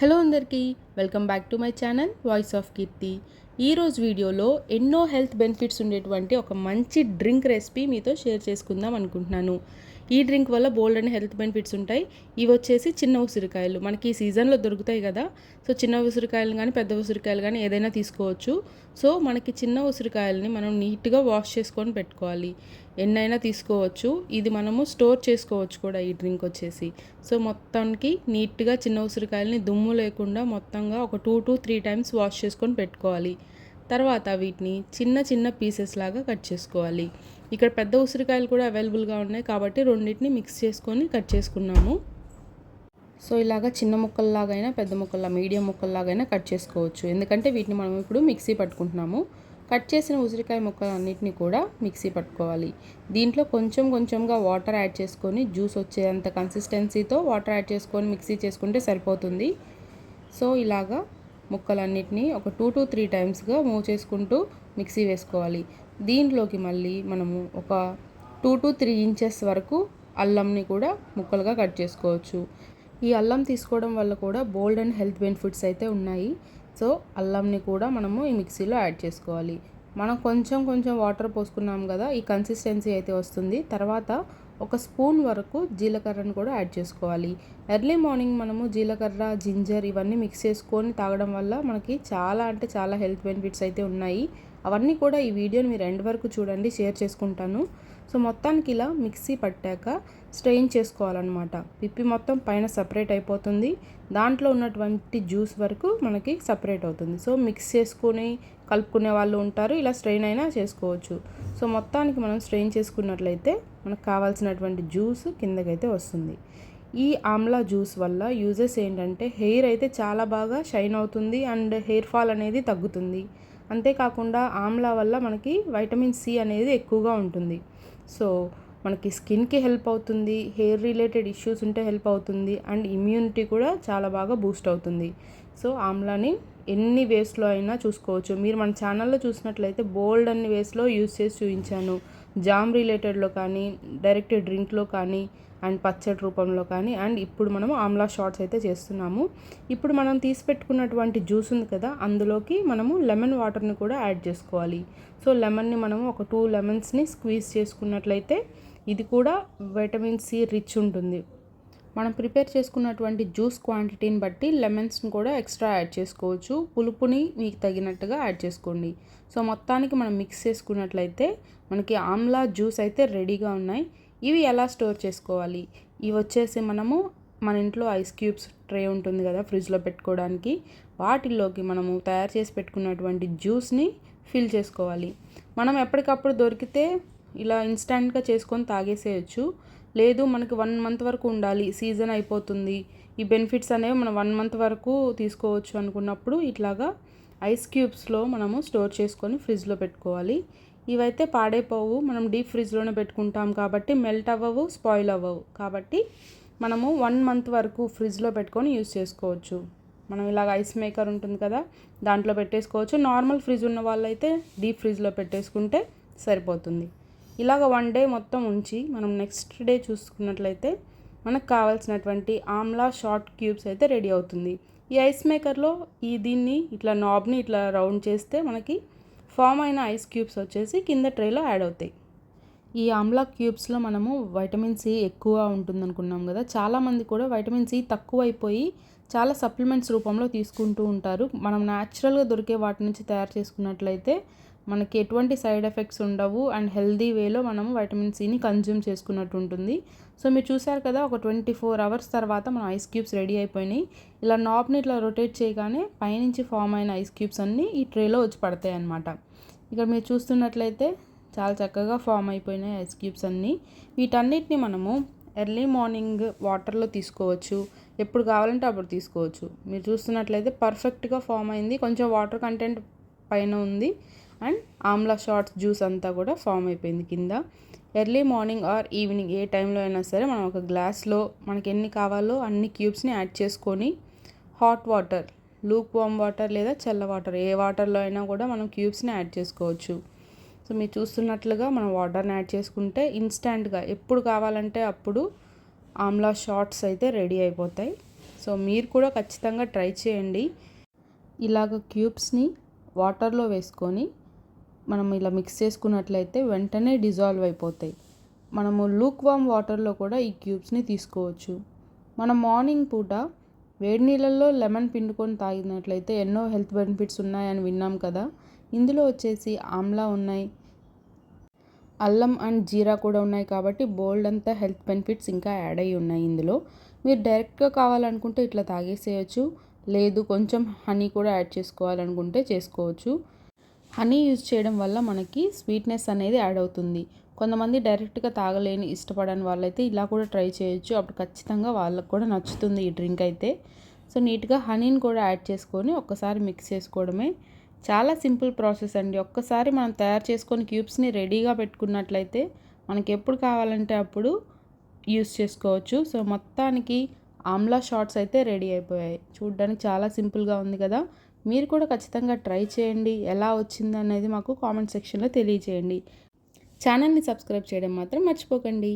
Hello అందరికీ welcome back to my channel voice of Keerthi. ఈరోజు వీడియోలో ఎన్నో హెల్త్ బెనిఫిట్స్ ఉండేటువంటి ఒక మంచి డ్రింక్ రెసిపీ మీతో షేర్ చేసుకుందాం అనుకుంటున్నాను. ఈ డ్రింక్ వల్ల బోల్డ్ అండ్ హెల్త్ బెనిఫిట్స్ ఉంటాయి. ఇవి వచ్చేసి చిన్న ఉసిరికాయలు. మనకి ఈ సీజన్లో దొరుకుతాయి కదా. సో చిన్న ఉసిరికాయలు కానీ పెద్ద ఉసిరికాయలు కానీ ఏదైనా తీసుకోవచ్చు. సో మనకి చిన్న ఉసిరికాయలని మనం నీట్గా వాష్ చేసుకొని పెట్టుకోవాలి. ఎన్నైనా తీసుకోవచ్చు. ఇది మనము స్టోర్ చేసుకోవచ్చు కూడా ఈ డ్రింక్ వచ్చేసి. సో మొత్తానికి నీట్గా చిన్న ఉసిరికాయలని దుమ్ము లేకుండా మొత్తంగా ఒక two to three times wash చేసుకొని పెట్టుకోవాలి. తర్వాత వీటిని చిన్న చిన్న పీసెస్ లాగా కట్ చేసుకోవాలి. ఇక్కడ పెద్ద ఉసిరికాయలు కూడా అవైలబుల్గా ఉన్నాయి కాబట్టి రెండింటిని మిక్స్ చేసుకొని కట్ చేసుకున్నాము. సో ఇలాగా చిన్న ముక్కల్లాగైనా పెద్ద ముక్కల్లా మీడియం ముక్కల్లాగైనా కట్ చేసుకోవచ్చు. ఎందుకంటే వీటిని మనం ఇప్పుడు మిక్సీ పట్టుకుంటున్నాము. కట్ చేసిన ఉసిరికాయ ముక్కలన్నిటిని కూడా మిక్సీ పట్టుకోవాలి. దీంట్లో కొంచెం కొంచెంగా వాటర్ యాడ్ చేసుకొని జ్యూస్ వచ్చేంత కన్సిస్టెన్సీతో వాటర్ యాడ్ చేసుకొని మిక్సీ చేసుకుంటే సరిపోతుంది. సో ఇలాగా ముక్కలన్నిటినీ ఒక టూ టు త్రీ టైమ్స్గా మూవ్ చేసుకుంటూ మిక్సీ వేసుకోవాలి. దీంట్లోకి మళ్ళీ మనము ఒక టూ టు త్రీ ఇంచెస్ వరకు అల్లంని కూడా ముక్కలుగా కట్ చేసుకోవచ్చు. ఈ అల్లం తీసుకోవడం వల్ల కూడా బోల్డ్ అండ్ హెల్త్ బెనిఫిట్స్ అయితే ఉన్నాయి. సో అల్లంని కూడా మనము ఈ మిక్సీలో యాడ్ చేసుకోవాలి. మనం కొంచెం కొంచెం వాటర్ పోసుకున్నాం కదా ఈ కన్సిస్టెన్సీ అయితే వస్తుంది. తర్వాత ఒక స్పూన్ వరకు జీలకర్రను కూడా యాడ్ చేసుకోవాలి. ఎర్లీ మార్నింగ్ మనము జీలకర్ర జింజర్ ఇవన్నీ మిక్స్ చేసుకొని తాగడం వల్ల మనకి చాలా అంటే చాలా హెల్త్ బెనిఫిట్స్ అయితే ఉన్నాయి. అవన్నీ కూడా ఈ వీడియోని మీరు ఎండ్ వరకు చూడండి షేర్ చేసుకుంటాను. సో మొత్తానికి ఇలా మిక్సీ పట్టాక స్ట్రెయిన్ చేసుకోవాలన్నమాట. పిప్పి మొత్తం పైన సపరేట్ అయిపోతుంది. దాంట్లో ఉన్నటువంటి జ్యూస్ వరకు మనకి సపరేట్ అవుతుంది. సో మిక్స్ చేసుకొని కలుపుకునే వాళ్ళు ఉంటారు. ఇలా స్ట్రెయిన్ అయినా చేసుకోవచ్చు. సో మొత్తానికి మనం స్ట్రెయిన్ చేసుకున్నట్లయితే మనకు కావాల్సినటువంటి జ్యూస్ కిందకైతే వస్తుంది. ఈ ఆమ్లా జ్యూస్ వల్ల యూజెస్ ఏంటంటే హెయిర్ అయితే చాలా బాగా షైన్ అవుతుంది అండ్ హెయిర్ ఫాల్ అనేది తగ్గుతుంది. అంతేకాకుండా ఆమ్లా వల్ల మనకి వైటమిన్ సి అనేది ఎక్కువగా ఉంటుంది. సో మనకి స్కిన్కి హెల్ప్ అవుతుంది హెయిర్ రిలేటెడ్ ఇష్యూస్ ఉంటే హెల్ప్ అవుతుంది అండ్ ఇమ్యూనిటీ కూడా చాలా బాగా బూస్ట్ అవుతుంది. సో ఆమ్లాని ఎన్ని వేస్లో అయినా చూసుకోవచ్చు. మీరు మన ఛానల్లో చూసినట్లయితే బోల్డ్ అన్ని వేస్లో యూస్ చేసి చూపించాను. జామ్ రిలేటెడ్లో కానీ డైరెక్ట్ డ్రింక్లో కానీ అండ్ పచ్చడి రూపంలో కానీ అండ్ ఇప్పుడు మనము ఆమ్లా షార్ట్స్ అయితే చేస్తున్నాము. ఇప్పుడు మనం తీసి పెట్టుకున్నటువంటి జ్యూస్ ఉంది కదా అందులోకి మనము లెమన్ వాటర్ని కూడా యాడ్ చేసుకోవాలి. సో లెమన్ని మనము ఒక టూ లెమన్స్ని స్క్వీజ్ చేసుకున్నట్లయితే ఇది కూడా విటమిన్ సి రిచ్ ఉంటుంది. మనం ప్రిపేర్ చేసుకున్నటువంటి జ్యూస్ క్వాంటిటీని బట్టి లెమన్స్ని కూడా ఎక్స్ట్రా యాడ్ చేసుకోవచ్చు. పులుపుని మీకు తగినట్టుగా యాడ్ చేసుకోండి. సో మొత్తానికి మనం మిక్స్ చేసుకున్నట్లయితే మనకి ఆమ్లా జ్యూస్ అయితే రెడీగా ఉన్నాయి. ఇవి ఎలా స్టోర్ చేసుకోవాలి? ఇవి వచ్చేసి మనము మన ఇంట్లో ఐస్ క్యూబ్స్ ట్రే ఉంటుంది కదా ఫ్రిడ్జ్లో పెట్టుకోవడానికి. వాటిల్లోకి మనము తయారు చేసి పెట్టుకున్నటువంటి జ్యూస్ని ఫిల్ చేసుకోవాలి. మనం ఎప్పటికప్పుడు దొరికితే ఇలా ఇన్స్టెంట్గా చేసుకొని తాగేసేయచ్చు. లేదు మనకి వన్ మంత్ వరకు ఉండాలి సీజన్ అయిపోతుంది. ఈ బెనిఫిట్స్ అనేవి మనం వన్ మంత్ వరకు తీసుకోవచ్చు అనుకున్నప్పుడు ఇట్లాగా ఐస్ క్యూబ్స్లో మనము స్టోర్ చేసుకొని ఫ్రిడ్జ్లో పెట్టుకోవాలి. ఇవైతే పాడైపోవు మనం డీప్ ఫ్రిడ్జ్లోనే పెట్టుకుంటాం కాబట్టి మెల్ట్ అవ్వవు స్పాయిల్ అవ్వవు. కాబట్టి మనము వన్ మంత్ వరకు ఫ్రిడ్జ్లో పెట్టుకొని యూస్ చేసుకోవచ్చు. మనం ఇలాగ ఐస్ మేకర్ ఉంటుంది కదా దాంట్లో పెట్టేసుకోవచ్చు. నార్మల్ ఫ్రిడ్జ్ ఉన్న వాళ్ళైతే డీప్ ఫ్రిడ్జ్లో పెట్టేసుకుంటే సరిపోతుంది. ఇలాగ వన్ డే మొత్తం ఉంచి మనం నెక్స్ట్ డే చూసుకున్నట్లయితే మనకు కావాల్సినటువంటి ఆమ్లా షార్ట్ క్యూబ్స్ అయితే రెడీ అవుతుంది. ఈ ఐస్ మేకర్లో ఈ దీన్ని ఇట్లా నాబ్ని ఇట్లా రౌండ్ చేస్తే మనకి ఫామ్ అయిన ఐస్ క్యూబ్స్ వచ్చేసి కింద ట్రేలో యాడ్ అవుతాయి. ఈ ఆమ్లా క్యూబ్స్లో మనము వైటమిన్ సి ఎక్కువ ఉంటుంది అనుకున్నాం కదా చాలామంది కూడా వైటమిన్ సి తక్కువ అయిపోయి చాలా సప్లిమెంట్స్ రూపంలో తీసుకుంటూ ఉంటారు. మనం న్యాచురల్గా దొరికే వాటి నుంచి తయారు చేసుకున్నట్లయితే మనకి ఎటువంటి సైడ్ ఎఫెక్ట్స్ ఉండవు అండ్ హెల్దీ వేలో మనం వైటమిన్ సిని కన్జ్యూమ్ చేసుకున్నట్టు ఉంటుంది. సో మీరు చూసారు కదా ఒక ట్వంటీ ఫోర్ అవర్స్ తర్వాత మన ఐస్ క్యూబ్స్ రెడీ అయిపోయినాయి. ఇలా నాబ్ని ఇట్లా రొటేట్ చేయగానే పైనుంచి ఫామ్ అయిన ఐస్ క్యూబ్స్ అన్నీ ఈ ట్రేలో వచ్చి పడతాయి అన్నమాట. ఇక్కడ మీరు చూస్తున్నట్లయితే చాలా చక్కగా ఫామ్ అయిపోయినాయి ఐస్ క్యూబ్స్ అన్నీ. వీటన్నిటిని మనము ఎర్లీ మార్నింగ్ వాటర్లో తీసుకోవచ్చు. ఎప్పుడు కావాలంటే అప్పుడు తీసుకోవచ్చు. మీరు చూస్తున్నట్లయితే పర్ఫెక్ట్గా ఫామ్ అయింది. కొంచెం వాటర్ కంటెంట్ పైన ఉంది. అండ్ ఆమ్లా షార్ట్స్ జ్యూస్ అంతా కూడా ఫామ్ అయిపోయింది కింద. ఎర్లీ మార్నింగ్ ఆర్ ఈవినింగ్ ఏ టైంలో అయినా సరే మనం ఒక గ్లాస్లో మనకి ఎన్ని కావాలో అన్ని క్యూబ్స్ని యాడ్ చేసుకొని hot water lukewarm water లేదా చల్ల వాటర్ ఏ వాటర్లో అయినా కూడా మనం క్యూబ్స్ని యాడ్ చేసుకోవచ్చు. సో మీరు చూస్తున్నట్లుగా మనం వాటర్ని యాడ్ చేసుకుంటే ఇన్స్టాంట్గా ఎప్పుడు కావాలంటే అప్పుడు ఆమ్లా షార్ట్స్ అయితే రెడీ అయిపోతాయి. సో మీరు కూడా ఖచ్చితంగా ట్రై చేయండి. ఇలాగ క్యూబ్స్ని వాటర్లో వేసుకొని మనం ఇలా మిక్స్ చేసుకున్నట్లయితే వెంటనే డిజాల్వ్ అయిపోతాయి. మనము లూక్ వామ్ వాటర్లో కూడా ఈ క్యూబ్స్ని తీసుకోవచ్చు. మనం మార్నింగ్ పూట వేడి నీళ్ళల్లో లెమన్ పిండుకొని తాగినట్లయితే ఎన్నో హెల్త్ బెనిఫిట్స్ ఉన్నాయని విన్నాం కదా? ఇందులో వచ్చేసి ఆమ్లా ఉన్నాయి. అల్లం అండ్ జీరా కూడా ఉన్నాయి కాబట్టి బోల్డ్ అంతా హెల్త్ బెనిఫిట్స్ ఇంకా యాడ్ అయ్యి ఉన్నాయి ఇందులో. మీరు డైరెక్ట్గా కావాలనుకుంటే ఇట్లా తాగేసేయచ్చు. లేదు కొంచెం హనీ కూడా యాడ్ చేసుకోవాలనుకుంటే చేసుకోవచ్చు. హనీ యూజ్ చేయడం వల్ల మనకి స్వీట్నెస్ అనేది యాడ్ అవుతుంది. కొంతమంది డైరెక్ట్గా తాగలేని ఇష్టపడని వాళ్ళైతే ఇలా కూడా ట్రై చేయొచ్చు. అప్పుడు ఖచ్చితంగా వాళ్ళకు కూడా నచ్చుతుంది ఈ డ్రింక్ అయితే. సో నీట్గా హనీని కూడా యాడ్ చేసుకొని ఒక్కసారి మిక్స్ చేసుకోవడమే చాలా సింపుల్ ప్రాసెస్ అండి. ఒక్కసారి మనం తయారు చేసుకొని క్యూబ్స్ని రెడీగా పెట్టుకున్నట్లయితే మనకి ఎప్పుడు కావాలంటే అప్పుడు యూస్ చేసుకోవచ్చు. సో మొత్తానికి ఆమ్లా షార్ట్స్ అయితే రెడీ అయిపోయాయి. చూడడానికి చాలా సింపుల్గా ఉంది కదా. మీరు కూడా ఖచ్చితంగా ట్రై చేయండి. ఎలా వచ్చింది అనేది మాకు కామెంట్ సెక్షన్లో తెలియజేయండి. ఛానల్ని సబ్స్క్రైబ్ చేయడం మాత్రం మర్చిపోకండి.